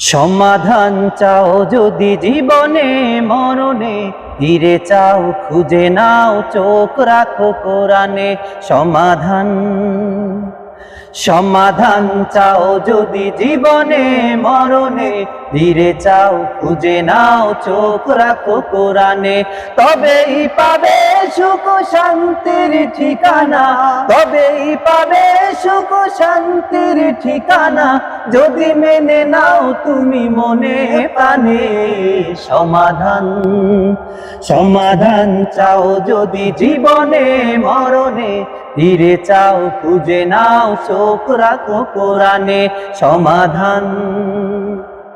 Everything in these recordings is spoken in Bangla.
সমাধান চাও যদি জীবনে, মরণে ধীরে চাও, খুঁজে নাও, চোখ রাখো কোরআনে সমাধান। সমাধান চাও যদি জীবনে, মরণে ধীরে চাও, খুঁজে নাও, চোখ রাখো কোরআনে, তবেই পাবে সুখ শান্তির ঠিকানা। তবেই পাবে সুখ শান্তির ঠিকানা। যদি মেনে নাও তুমি মনে প্রাণে সমাধান। সমাধান চাও যদি জীবনে, মরণে। ধীরে চাও, খুঁজে নাও, চোখ রাখো কোরআনে সমাধান।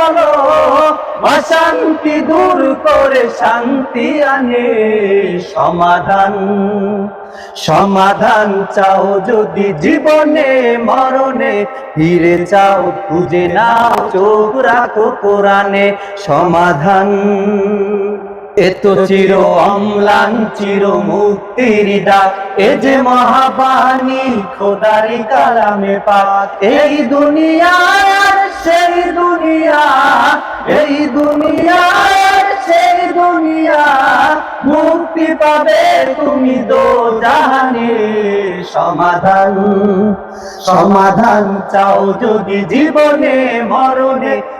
বলো, অশান্তি দূর করে শান্তি আনে। সমাধান সমাধান চাও যদি জীবনে, মরণে। ফিরে চাও, খুঁজে নাও, চোখ রাখো কোরআনে। সমাধান এত চির অম্লান, চির মুক্তির ডাক। এ যে মহাবাণী, খোদারি কালামে পাক। এই দুনিয়ার সেই দুনিয়া, এই দুনিয়ার সেই দুনিয়া মুক্তি পাবে তুমি দো জাহানে। সমাধান সমাধান চাও যদি জীবনে, মরণে